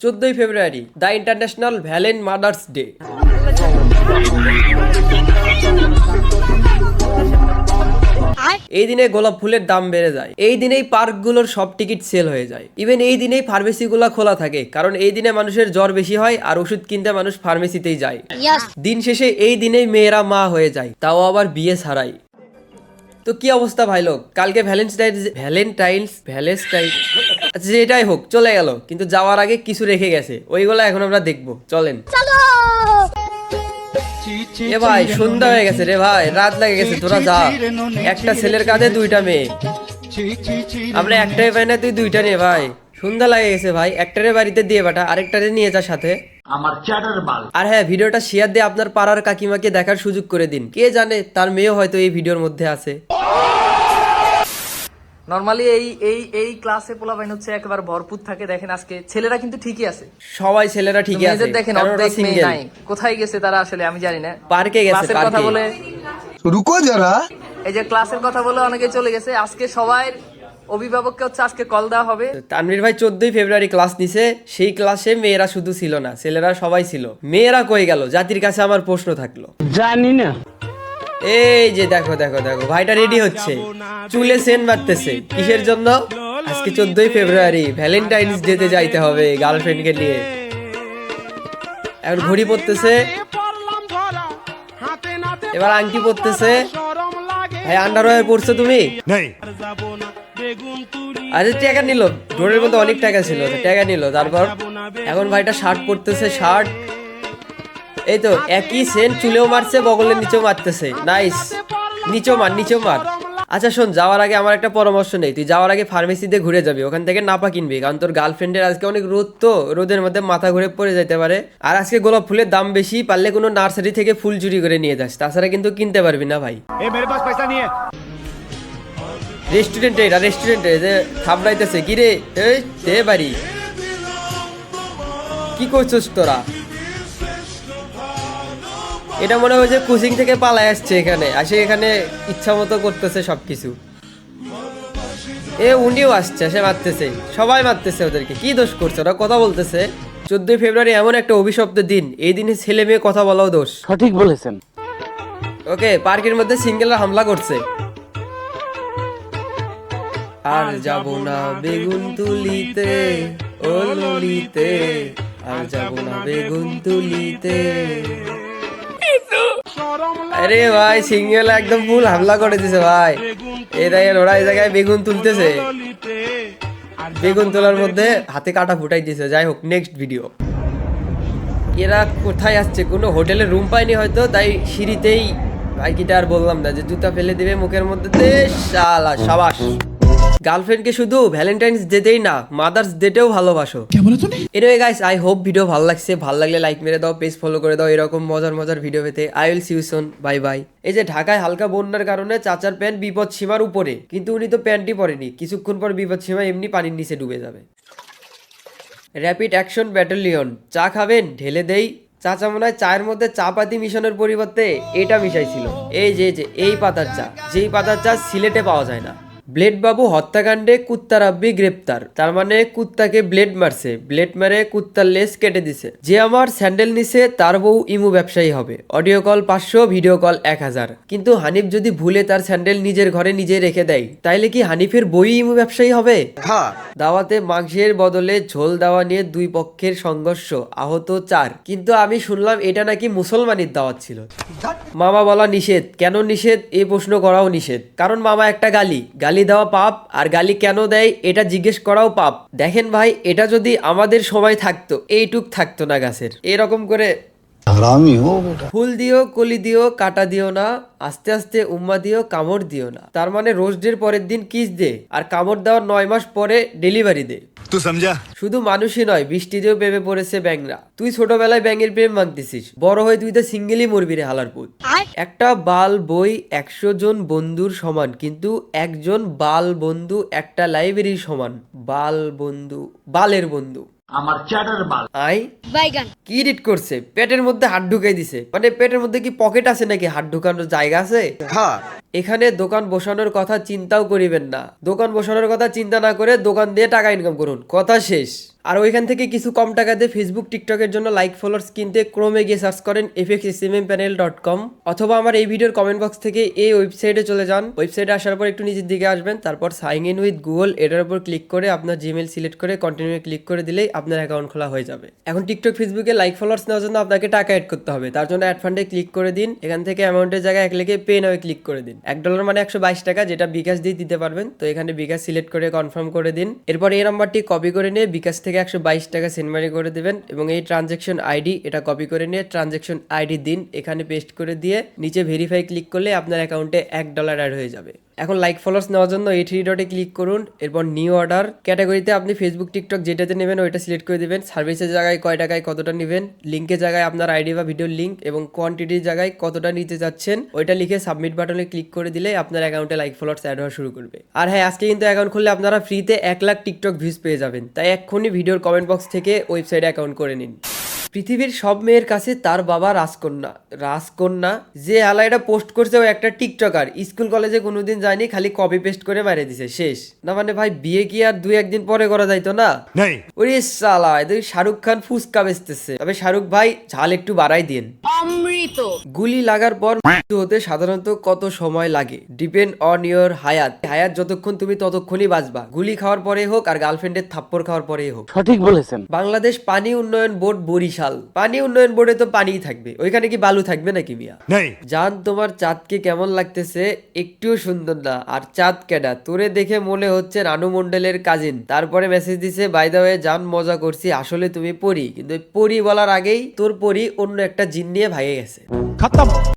চোদ্দই ফেব্রুয়ারি the international ভ্যালেন mother's day. এই দিনে গোলাপ ফুলের দাম বেড়ে যায়। এই দিনেই পার্কগুলোর সব টিকিট সেল হয়ে যায়। ইভেন এই দিনেই ফার্মেসিগুলো খোলা থাকে কারণ এই দিনে মানুষের জ্বর বেশি হয় আর ওষুধ কিনতে মানুষ ফার্মেসিতেই যায়। দিন শেষে এই দিনেই মেয়েরা মা হয়ে যায় তাও আবার বিয়ে ছাড়াই। তো কি অবস্থা ভাই লোক? কালকে ভ্যালেন্টাইন ভ্যালেন্টাইন্স ভ্যালেন্টাইন আচ্ছা যেটাই হোক চলে গেল। কিন্তু যাওয়ার আগে কিছু রেখে গেছে। ওইগুলো এখন আমরা দেখব। চলেন। এ ভাই সন্ধ্যা হয়ে গেছে রে ভাই। রাত লেগে গেছে তোরা যা। একটা ছেলের কাঁধে দুইটা মেয়ে। আমরা একটাই পাই না তুই দুইটা নে ভাই। সন্ধ্যা লাগে গেছে ভাই। একটারে বাড়িতে দিয়ে বাটা আরেকটারে নিয়ে যা সাথে। আমার চ্যাটার বাল। আর হ্যাঁ ভিডিওটা শেয়ার দিয়ে আপনার পাড়ার কাকিমাকে দেখার সুযোগ করে দিন। কে জানে তার মেয়ে হয়তো এই ভিডিওর মধ্যে আছে। নর্মালি এই এই এই ক্লাসে পোলা বাইন হচ্ছে একবার ভরপুর থাকে দেখেন আজকে ছেলেরা কিন্তু ঠিকই আছে। সবাই ছেলেরা ঠিকই আছে দেখেন অর্ধেক মেয়ে নাই। কোথায় গেছে তারা আসলে আমি জানি না। পার্কে গেছে ক্লাসের কথা বলে রুকো যারা। এই যে ক্লাসের কথা বলে অনেকে চলে গেছে আজকে সবাই অভিভাবককে হচ্ছে আজকে কল দেওয়া হবে। তানভীর ভাই চোদ্দই ফেব্রুয়ারি ক্লাস নিছে সেই ক্লাসে মেয়েরা শুধু ছিল না ছেলেরা সবাই ছিল। মেয়েরা কই গেল? জাতির কাছে আমার প্রশ্ন থাকল। জানি না। এই যে দেখো দেখো দেখো ভাইটা রেডি হচ্ছে। চুলে সেন মারতেছে। কিসের জন্য? আজকে চোদ্দই ফেব্রুয়ারি ভ্যালেন্টাইন্স ডেতে যাইতে হবে গার্লফ্রেন্ডকে নিয়ে। এখন ঘড়ি পড়তেছে। এবার আংটি পড়তেছে ভাই আন্ডারওয়্যার পরছো তুমি? আরে টাকা নিল, ডোরের মধ্যে অনেক টাকা ছিল টাকা নিল, তারপর এখন ভাইটা শার্ট পরতেছে শার্ট এই তো, একই সেন চুলেও মারছে, বগলের নিচেও মারতেছে। নাইস নিচেও মার নিচেও মার। আচ্ছা শোন, যাওয়ার আগে আমার একটা পরামর্শ নেই। তুই যাওয়ার আগে ফার্মেসিতে ঘুরে যাবি, ওখান থেকে নাপা কিনবি, কারণ তোর গার্লফ্রেন্ডের আজকে অনেক রোদ তো, রোদের মধ্যে মাথা ঘুরে পড়ে যেতে পারে। আর আজকে গোলাপ ফুলের দাম বেশি, পারলে কোনো নার্সারি থেকে ফুল চুরি করে নিয়ে যাস, তাছাড়া কিন্তু কিনতে পারবি না ভাই। রেস্টুরেন্টে এটা রেস্টুরেন্টে যে থাবড়াইতেছে কি রে এই দে বাড়ি। কি করছিস তোরা? এটা মনে হয় যে কোচিং থেকে পালায় আসছে এখানে আসে এখানে ইচ্ছা মতো করতেছে সবকিছু। এ উনিও আসছে সে মারতেছে। সবাই মারতেছে ওদেরকে। কি দোষ করছে? ওরা কথা বলতেছে। চোদ্দই ফেব্রুয়ারি এমন একটা অভিশপ্ত দিন। এই দিনে ছেলে মেয়ে কথা বলাও দোষ। সঠিক বলেছেন। ওকে পার্কের মধ্যে সিঙ্গেলরা হামলা করছে। আর যাব না বেগুন তুলিতে ও ললিতে। আর যাব না বেগুন তুলিতে। আরে ভাই সিঙ্গেল একদম ফুল হামলা করে দিছে ভাই। এই দেখেন ওরা এই জায়গায় বেগুন তুলতেছে। বেগুন তোলার মধ্যে হাতে কাটা ফুটাই দিছে। যাই হোক নেক্সট ভিডিও এরা কোথায় আসছে? কোনো হোটেলে রুম পায়নি হয়তো তাই সিঁড়িতেই ভাইকিটা আর বললাম না যে জুতা ফেলে দিবে মুখের মধ্যে। শালা সাবাস। গার্লফ্রেন্ডকে শুধু ভ্যালেন্টাইন্স ডেতেই না মাদার্স ডেতেও ভালোবাসো। Anyway guys I hope video ভালো লাগছে। ভালো লাগলে লাইক মেরে দাও পেজ ফলো করে দাও এরকম মজার মজার ভিডিও পেতে। I will see you soon bye bye এই যে ঢাকায় হালকা বন্যার কারণে চাচার প্যান্ট বিপদ সীমার উপরে কিন্তু উনি তো প্যান্টই পরেনি। কিছুক্ষণ পর বিপদ সীমা এমনি পানির নিচে ডুবে যাবে। র্যাপিড অ্যাকশন ব্যাটালিয়ন চা খাবেন ঢেলে দেই। চাচা মনে হয় চায়ের মধ্যে চা পাতি মিশনের পরিবর্তে এটা মিশাইছিল। এই যে এই যে এই পাতার চা। যেই পাতার চা সিলেটে পাওয়া যায় না। ব্লেড বাবু হত্যাকাণ্ডে কুত্তা রাব্বি গ্রেপ্তার। তার মানে কুত্তাকে ব্লেড মারছে। ব্লেড মারে কুত্তার লেস কেটে দিছে। যে আমার স্যান্ডেল নিছে তার বউ ইমু ব্যবসায়ী হবে। অডিও কল পাঁচশো ভিডিও কল এক হাজার। কিন্তু হানিফ যদি ভুলে তার স্যান্ডেল নিজের ঘরে নিজে রেখে দেয় তাইলে কি হানিফের বই ইমু ব্যবসায়ী হবে? দাওয়াতে মাংসের বদলে ঝোল দেওয়া নিয়ে দুই পক্ষের সংঘর্ষ আহত চার। কিন্তু আমি শুনলাম এটা নাকি মুসলমানের দাওয়াত ছিল। মামা বলা নিষেধ। কেন নিষেধ? এই প্রশ্ন করাও নিষেধ। কারণ মামা একটা গালি। গালি দেওয়া পাপ, আর গালি কেন দেয় এটা জিজ্ঞেস করাও পাপ। দেখেন ভাই, এটা যদি আমাদের সময় থাকতো, এইটুক থাকতো না গাছের। এরকম করে ফুল দিও কলি দিও কাটা দিও না আস্তে আস্তে উম্মা দিও কামড় দিও না। তার মানে রোজ ডের পরের দিন কিস দে আর কামড় দেওয়ার নয় মাস পরে ডেলিভারি দে। শুধু মানুষই নয় বৃষ্টিতেও প্রেমে পড়েছে ব্যাংরা। তুই ছোটবেলায় ব্যাঙের প্রেম মানতেছিস বড় হয়ে তুই তো সিঙ্গেলই মরবি রে হালার পুত একটা বাল বই একশো জন বন্ধুর সমান কিন্তু একজন বাল বন্ধু একটা লাইব্রেরির সমান বাল বন্ধু বালের বন্ধু। আমার চ্যাটার মাল। আই কি রিড করছে? পেটের মধ্যে হাত ঢুকাই দিছে। মানে পেটের মধ্যে কি পকেট আছে নাকি? হাত ঢুকানোর জায়গা আছে? এখানে দোকান বসানোর কথা চিন্তাও করিবেন না। দোকান বসানোর কথা চিন্তা না করে দোকান দিয়ে টাকা ইনকাম করুন। কথা শেষ। আর ওইখান থেকে কিছু কম টাকা দিয়ে ফেসবুক টিকটকের জন্য লাইক ফলোয়ার্স কিনতে ক্রোমে গিয়ে সার্চ করেন FX SMM panel dot com অথবা আমার এই ভিডিওর কমেন্ট বক্স থেকে এই ওয়েবসাইটে চলে যান। ওয়েবসাইটে আসার পর একটু নিচের দিকে আসবেন, তারপর সাইন ইন উইথ গুগল এটার উপর ক্লিক করে আপনার জিমেল সিলেক্ট করে কন্টিনিউ ক্লিক করে দিলেই আপনার অ্যাকাউন্ট খোলা হয়ে যাবে। এখন টিকটক ফেসবুকে লাইক ফলোয়ার্স নেওয়ার জন্য আপনাকে টাকা অ্যাড করতে হবে। তার জন্য অ্যাড ফান্ডে ক্লিক করে দিন। এখান থেকে অ্যামাউন্টের জায়গায় এক লেগে পে নাও ক্লিক করে দিন। এক ডলার মানে একশো বাইশ টাকা, যেটা বিকাশ দিয়ে দিতে পারবেন। তো এখানে বিকাশ সিলেক্ট করে কনফার্ম করে দিন। এরপর এই নাম্বারটি কপি করে নিয়ে বিকাশ থেকে একশো বাইশ টাকা সেন্ডমারি করে দেবেন এবং এই ট্রানজেকশন আইডি এটা কপি করে নিয়ে ট্রানজেকশন আইডি দিন। এখানে পেস্ট করে দিয়ে নিচে ভেরিফাই ক্লিক করলে আপনার অ্যাকাউন্টে এক ডলার অ্যাড হয়ে যাবে। এখন লাইক ফলোয়ার্স নেওয়ার জন্য এই থ্রি ডটে ক্লিক করুন। এরপর নিউ অর্ডার ক্যাটাগরিতে আপনি ফেসবুক টিকটক যেটাতে নেবেন ওইটা সিলেক্ট করে দেবেন। সার্ভিসের জায়গায় কয় টাকায় কতটা নেবেন? লিঙ্কের জায়গায় আপনার আইডি বা ভিডিওর লিঙ্ক এবং কোয়ান্টিটির জায়গায় কতটা নিতে যাচ্ছেন? ওইটা লিখে সাবমিট বাটনে ক্লিক করে দিলে আপনার অ্যাকাউন্টে লাইক ফলোয়ার্স অ্যাড হওয়া শুরু করবে। আর হ্যাঁ আজকে কিন্তু অ্যাকাউন্ট খুললে আপনারা ফ্রিতে এক লাখ টিকটক ভিউজ পেয়ে যাবেন। তাই এক্ষুনি ভিডিওর কমেন্ট বক্স থেকে ওয়েবসাইটে অ্যাকাউন্ট করে নিন। পৃথিবীর সব মেয়ের কাছে তার বাবা রাজকন্যা। রাজকন্যা? যে আলা এটা পোস্ট করছে ও একটা টিকটকার স্কুল কলেজে কোনোদিন যায়নি খালি কপি পেস্ট করে মারে দিছে। শেষ। না মানে ভাই বিয়ে কি আর দুই একদিন পরে করা যাইতো না? ওরে সালা শাহরুখ খান ফুসকা বেচতেছে। তবে শাহরুখ ভাই ঝাল একটু বাড়াই দিন অমৃত গুলি লাগার পর মৃত্যু হতে সাধারণত কত সময় লাগে? ডিপেন্ড অন ইওর হায়াত হায়াত যতক্ষণ তুমি ততক্ষণই বাঁচবা। গুলি খাওয়ার পরে হোক আর গার্লফ্রেন্ডের থাপ্পড় খাওয়ার পরেই হোক। সঠিক বলেছেন। বাংলাদেশ পানি উন্নয়ন বোর্ড বরিশাল। পানি উন্নয়ন বোর্ডে তো পানিই থাকবে। ওইখানে কি বালু থাকবে নাকি মিয়া? জান তোমার চাঁদকে কেমন লাগতেছে? একটুও সুন্দর না। আর চাঁদ কেডা? তোরে দেখে মনে হচ্ছে রানু মন্ডলের কাজিন তারপরে মেসেজ দিছে বাই দা ওয়ে জান মজা করছি। আসলে তুমি পড়ি কিন্তু পরি বলার আগেই তোর পরি অন্য একটা জিন নিয়ে ভাগে গেছে। 生勝ったもん。